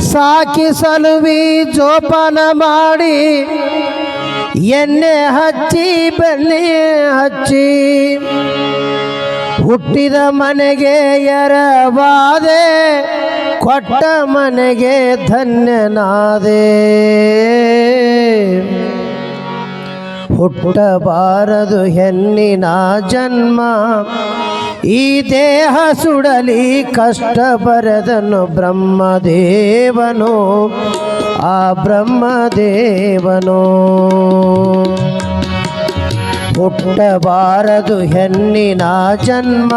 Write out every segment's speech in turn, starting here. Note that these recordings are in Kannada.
ಸಾಕಿ ಸಲುವಿ ಜೋಪಾನ ಮಾಡಿ, ಎಣ್ಣೆ ಹಚ್ಚಿ, ಬೆಣ್ಣೆ ಹಚ್ಚಿ. ಹುಟ್ಟಿದ ಮನೆಗೆ ಎರವಾದೆ, ಕೊಟ್ಟ ಮನೆಗೆ ಧನ್ಯನಾದೆ. ಹುಟ್ಟಬಾರದು ಹೆಣ್ಣಿನ ಜನ್ಮ ಈ ದೇಹ ಸುಡಲಿ ಕಷ್ಟ ಬರದನು ಬ್ರಹ್ಮದೇವನು, ಆ ಬ್ರಹ್ಮದೇವನು. ಹುಟ್ಟಬಾರದು ಹೆಣ್ಣಿನ ಜನ್ಮ,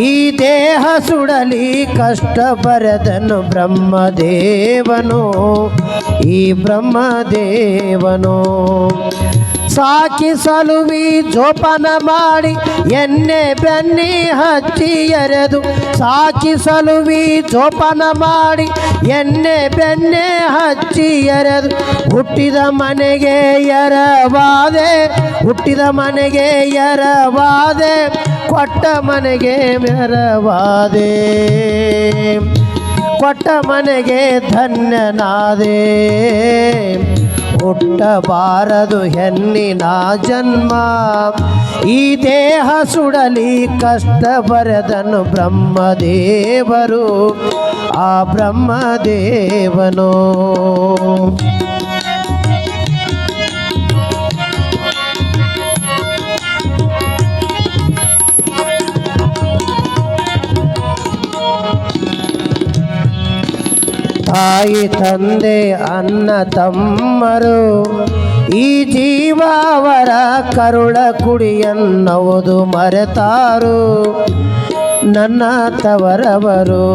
ಈ ದೇಹ ಸುಡಲಿ ಕಷ್ಟ ಬರದನು ಬ್ರಹ್ಮದೇವನು, ಈ ಬ್ರಹ್ಮದೇವನು. ಸಾಕಿ ಸಲುವಿ ಜೋಪಾನ ಮಾಡಿ ಎಣ್ಣೆ ಬೆನ್ನಿ ಹಚ್ಚಿ ಎರೆದು ಸಾಕಿ ಸಲುವಿ ಜೋಪಾನ ಮಾಡಿ ಎಣ್ಣೆ ಬೆನ್ನೆ ಹಚ್ಚಿ ಎರೆದು ಹುಟ್ಟಿದ ಮನೆಗೆ ಎರವಾದೆ, ಹುಟ್ಟಿದ ಮನೆಗೆ ಎರವಾದೆ, ಕೊಟ್ಟ ಮನೆಗೆ ಮೆರವಾದೆ. ಕೊಟ್ಟ ಮನೆಗೆ ಧನ್ಯನಾದೆ. ಹುಟ್ಟಬಾರದು ಹೆಣ್ಣಿನ ಜನ್ಮ. ಈ ದೇಹ ಸುಡಲಿ ಕಷ್ಟ ಬರೆದನು ಬ್ರಹ್ಮದೇವರು. ಆ ಬ್ರಹ್ಮದೇವನು ತಾಯಿ ತಂದೆ ಅನ್ನ ತಮ್ಮರು. ಈ ಜೀವಾವರ ಕರುಳ ಕುಡಿಯನ್ನವುದು ಮರೆತಾರು. ನನ್ನ ತವರವರು.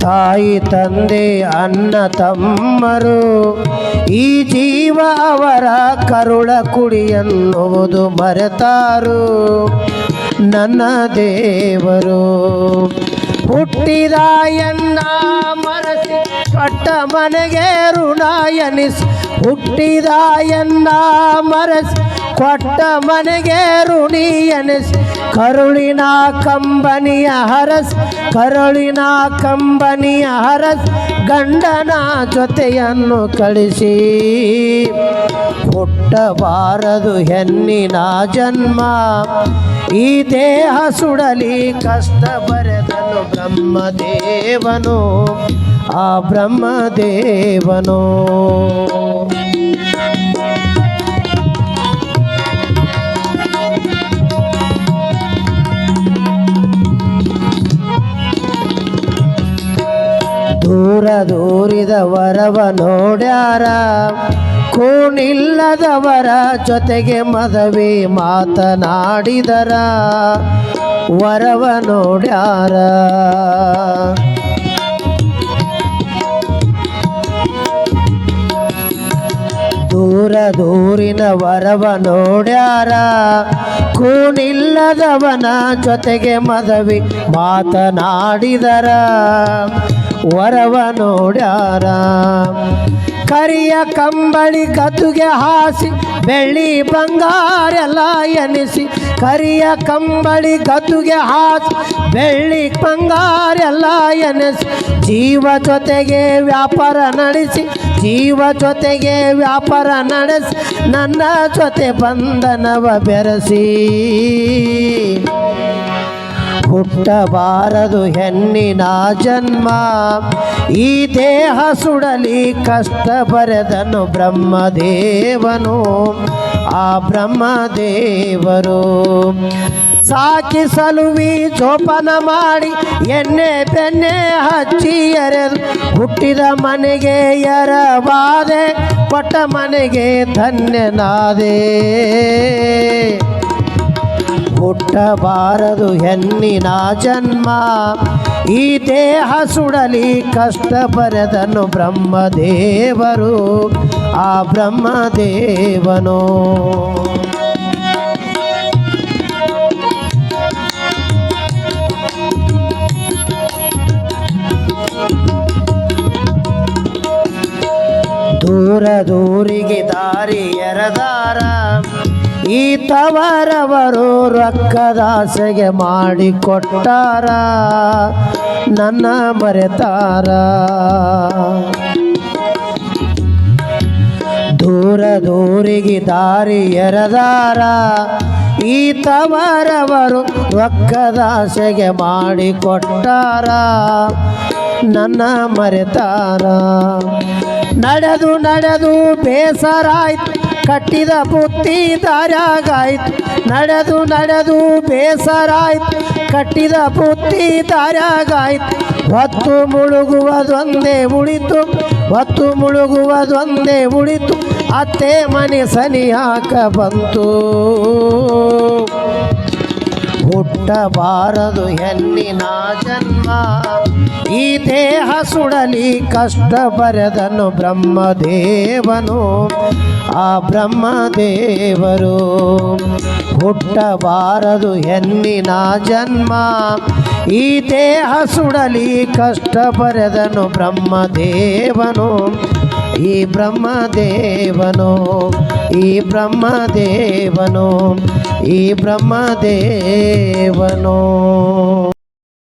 ತಾಯಿ ತಂದೆ ಅನ್ನ ತಮ್ಮರು. ಈ ಜೀವ ಅವರ ಕರುಳ ಕುಡಿಯನ್ನುವುದು ಮರೆತಾರು. ನನ್ನ ದೇವರು. ಹುಟ್ಟಿದ ಎನ್ನ ಮರಸಿ ಕಟ್ಟ ಮನೆಗೆ ಋಣ ಎನಿಸಿ. ಹುಟ್ಟಿದ ಎನ್ನ ಮರಸಿ ಕೊಟ್ಟ ಮನೆಗೆ ಋಣಿ ಎನಿಸಿ. ಕರುಳಿನ ಕಂಬನಿಯ ಹರಸ್, ಕರುಳಿನ ಕಂಬನಿಯ ಹರಸ್, ಗಂಡನ ಜೊತೆಯನ್ನು ಕಳಿಸಿ. ಹುಟ್ಟಬಾರದು ಹೆಣ್ಣಿನ ಜನ್ಮ, ಈ ದೇಹ ಸುಡಲಿ ಕಷ್ಟ ಬರೆದನು ಬ್ರಹ್ಮದೇವನು, ಆ ಬ್ರಹ್ಮದೇವನು. ದೂರಿದ ವರವ ನೋಡ್ಯಾರ. ಕೂಣಿಲ್ಲದವರ ಜೊತೆಗೆ ಮದವಿ ಮಾತನಾಡಿದರ. ವರವ ನೋಡ್ಯಾರ. ದೂರ ದೂರಿನ ವರವ ನೋಡ್ಯಾರ. ಕೂಣಿಲ್ಲದವನ ಜೊತೆಗೆ ಮದವಿ ಮಾತನಾಡಿದರ. ವರವ ನೋಡ್ಯಾರ. ಕರಿಯ ಕಂಬಳಿ ಕತುಗೆ ಹಾಸಿ, ಬೆಳ್ಳಿ ಬಂಗಾರೆಲ್ಲ ಎನಿಸಿ. ಕರಿಯ ಕಂಬಳಿ ಕದುಗೆ ಹಾಸಿ, ಬೆಳ್ಳಿ ಬಂಗಾರೆಲ್ಲ ಎನಿಸಿ. ಜೀವ ಜೊತೆಗೆ ವ್ಯಾಪಾರ ನಡೆಸಿ, ಜೀವ ಜೊತೆಗೆ ವ್ಯಾಪಾರ ನಡೆಸಿ, ನನ್ನ ಜೊತೆ ಬಂಧನವ ಬೆರೆಸಿ. ಹುಟ್ಟಬಾರದು ಹೆಣ್ಣಿನ ಜನ್ಮ. ಈ ದೇಹ ಸುಡಲಿ ಕಷ್ಟ ಬರೆದನು ಬ್ರಹ್ಮದೇವನು. ಆ ಬ್ರಹ್ಮದೇವರು ಸಾಕಿ ಸಲುವಿ ಜೋಪಾನ ಮಾಡಿ ಎಣ್ಣೆ ಬೆಣ್ಣೆ ಹಚ್ಚಿ ಎರೆದು ಹುಟ್ಟಿದ ಮನೆಗೆ ಎರವಾದೆ, ಕೊಟ್ಟ ಮನೆಗೆ ಧನ್ಯನಾದೆ. ಹುಟ್ಟಬಾರದು ಹೆಣ್ಣಿನ ಜನ್ಮ. ಈ ದೇಹ ಸುಡಲಿ ಕಷ್ಟ ಬರೆದನು ಬ್ರಹ್ಮದೇವರು. ಆ ಬ್ರಹ್ಮದೇವನು ದೂರ ದೂರಿಗೆ ದಾರಿ ಎರ ಎರದಾರ. ಈ ತವರವರು ರೊಕ್ಕದಾಸೆಗೆ ಮಾಡಿ ಕೊಟ್ಟಾರ ನನ್ನ ಮರೆತಾರ ದೂರ ದೂರಿಗೆ ದಾರಿ ಎರದಾರ ಈ ತವರವರು ರೊಕ್ಕದಾಸೆಗೆ ಮಾಡಿ ಕೊಟ್ಟಾರ ನನ್ನ ಮರೆತಾರ. ನಡೆದು ನಡೆದು ಬೇಸರಾಯ್ತು ಕಟ್ಟಿದ ಬುತ್ತಿ ದಾರ್ಯಾಗಾಯ್ತು. ನಡೆದು ನಡೆದು ಬೇಸರಾಯ್ತು. ಕಟ್ಟಿದ ಬುತ್ತಿ ದಾರ್ಯಾಗಾಯ್ತು. ಹೊತ್ತು ಮುಳುಗುವುದೊಂದೇ ಉಳಿತು. ಹೊತ್ತು ಮುಳುಗುವುದೊಂದೇ ಉಳಿತು. ಅತ್ತೆ ಮನೆ ಸನಿಯಾಕ ಬಂತು. ಹುಟ್ಟಬಾರದು ಹೆಣ್ಣಿನ ಜನ್ಮ. ಈ ದೇಹ ಸುಡಲಿ ಕಷ್ಟ ಬರೆದನು ಬ್ರಹ್ಮದೇವನು. ಆ ಬ್ರಹ್ಮದೇವರು ಹುಟ್ಟಬಾರದು ಹೆಣ್ಣಿನ ಜನ್ಮ. ಈ ದೇಹ ಸುಡಲಿ ಕಷ್ಟ ಬರೆದನು ಬ್ರಹ್ಮದೇವನು. ಈ ಬ್ರಹ್ಮದೇವನು ಈ ಬ್ರಹ್ಮದೇವನು ಈ ಬ್ರಹ್ಮದೇವನು